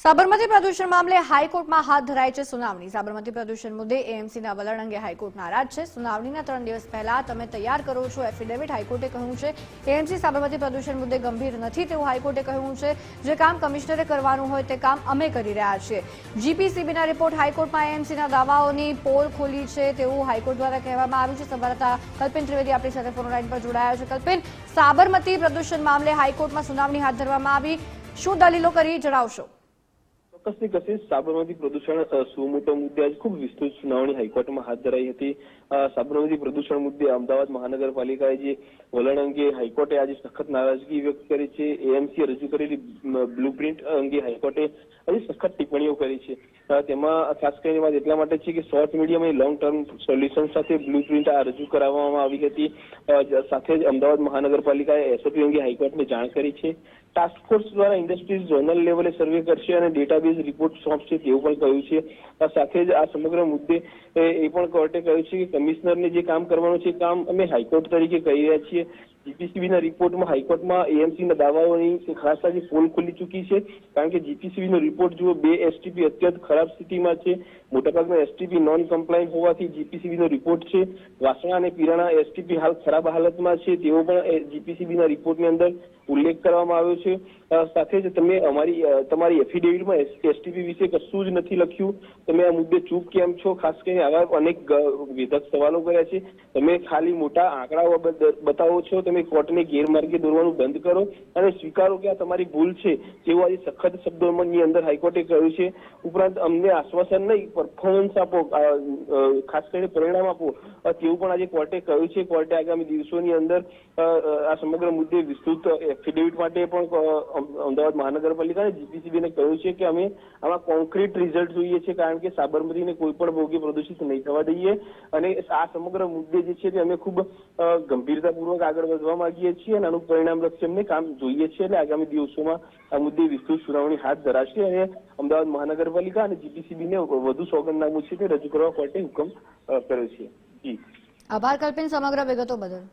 સાબરમતી પ્રદૂષણ મામલે હાઈકોર્ટમાં હાથ ધરાય છે સુનાવણી. સાબરમતી પ્રદૂષણ મુદ્દે એએમસીના વલણ અંગે હાઈકોર્ટ નારાજ છે. સુનાવણીના ત્રણ દિવસ પહેલા તમે તૈયાર કરો છો એફિડેવિટ. હાઈકોર્ટે કહ્યું છે, એએમસી સાબરમતી પ્રદૂષણ મુદ્દે ગંભીર નથી. તેવું હાઈકોર્ટે કહ્યું છે, જે કામ કમિશનરે કરવાનું હોય તે કામ અમે કરી રહ્યા છીએ. જીપીસીબીના રિપોર્ટ હાઈકોર્ટમાં એએમસીના દાવાઓની પોલ ખોલી છે તેવું હાઈકોર્ટ દ્વારા કહેવામાં આવ્યું છે. સંવાદદાતા કલ્પિન ત્રિવેદી આપણી સાથે ફોન લાઈન પર જોડાયા છે. કલ્પિન, સાબરમતી પ્રદૂષણ મામલે હાઈકોર્ટમાં સુનાવણી હાથ ધરવામાં આવી. શું દલીલો કરી જણાવશો? ચોક્કસથી કશિશ સાબરમતી પ્રદૂષણ સુમોટો મુદ્દે આજે ખૂબ વિસ્તૃત સુનાવણી હાઈકોર્ટમાં હાથ ધરાઈ હતી. સાબરમતી પ્રદૂષણ મુદ્દે અમદાવાદ મહાનગરપાલિકાએ જે વલણ અંગે હાઈકોર્ટે આજે સખત નારાજગી વ્યક્ત કરી છે, એએમસીએ રજૂ કરેલી બ્લુપ્રિન્ટ અંગે હાઈકોર્ટે આજે સખત ટિપ્પણીઓ કરી છે. તેમાં ખાસ કરીને વાત એટલા માટે છે કે short medium long term solution સાથે બ્લુપ્રિન્ટ આ રજૂ કરાવવામાં આવી હતી. સાથે જ અમદાવાદ મહાનગરપાલિકાએ એસઓપી અંગે હાઈકોર્ટને જાણ કરી છે. ટાસ્ક ફોર્સ દ્વારા ઇન્ડસ્ટ્રીઝ ઝોનલ લેવલે સર્વે કરશે અને ડેટાબેઝ રિપોર્ટ સોંપશે તેવું પણ કહ્યું છે. આ સાથે જ આ સમગ્ર મુદ્દે, એ પણ કોર્ટે કહ્યું છે કે કમિશનરને જે કામ કરવાનું છે કામ અમે હાઈકોર્ટ તરીકે કરી રહ્યા છીએ. જીપીસીબીના રિપોર્ટમાં હાઈકોર્ટમાં એએમસીના દાવાઓની ખાસ આજે પોલ ખુલી ચૂકી છે. કારણ કે જીપીસીબીનો રિપોર્ટ જુઓ, બે એસટીપી અત્યંત ખરાબ સ્થિતિમાં છે. મોટાભાગના એસટીપી નોન કમ્પ્લાયન્ટ હોવાથી જીપીસીબીનો રિપોર્ટ છે. વાસણા અને પીરાણા એસટીપી હાલ ખરાબ હાલતમાં છે. તેવો પણ જીપીસીબીના રિપોર્ટની અંદર ઉલ્લેખ કરવામાં આવ્યો છે. સાથે જ તમે અમારી તમારી એફિડેવિટમાં એસટીપી વિશે કશું જ નથી લખ્યું. તમે આ મુદ્દે ચૂપ કેમ છો? ખાસ કરીને આવા અનેક વિધક સવાલો કર્યા છે. તમે ખાલી મોટા આંકડાઓ બતાવો છો. તમે કોર્ટને ગેરમાર્ગે દોરવાનું બંધ કરો અને સ્વીકારો કે આ તમારી ભૂલ છે તેવું આજે સખત શબ્દોની અંદર હાઈકોર્ટે કહ્યું છે. ઉપરાંત અમને આશ્વાસન નહીં પરફોર્મન્સ આપો ખાસ કરીને પરિણામ આપો. તેવું પણ આજે કોર્ટે કહ્યું છે. કોર્ટે આગામી દિવસોની અંદર આ સમગ્ર મુદ્દે વિસ્તૃત એફિડેવિટ માટે પણ અમદાવાદ મહાનગરપાલિકા અને જીપીસીબીને કહ્યું છે કે અમે આમાં કોન્ક્રીટ રિઝલ્ટ જોઈએ છે, કારણ કે સાબરમતીને કોઈ પણ ભોગે પ્રદૂષિત નહીં થવા દઈએ. અને આ સમગ્ર મુદ્દે જે છે તે અમે ખૂબ ગંભીરતાપૂર્વક આગળ વધવા માંગીએ છીએ અને આનું પરિણામ લક્ષી અમને કામ જોઈએ છે એટલે આગામી દિવસોમાં આ મુદ્દે વિસ્તૃત સુનાવણી હાથ ધરાશે અને અમદાવાદ મહાનગરપાલિકા અને જીપીસીબીને વધુ સોગંદનામું છે તે રજૂ કરવા કોર્ટે હુકમ કર્યો છે. જી. આભાર કલ્પિન, સમગ્ર વિગતો બદલ.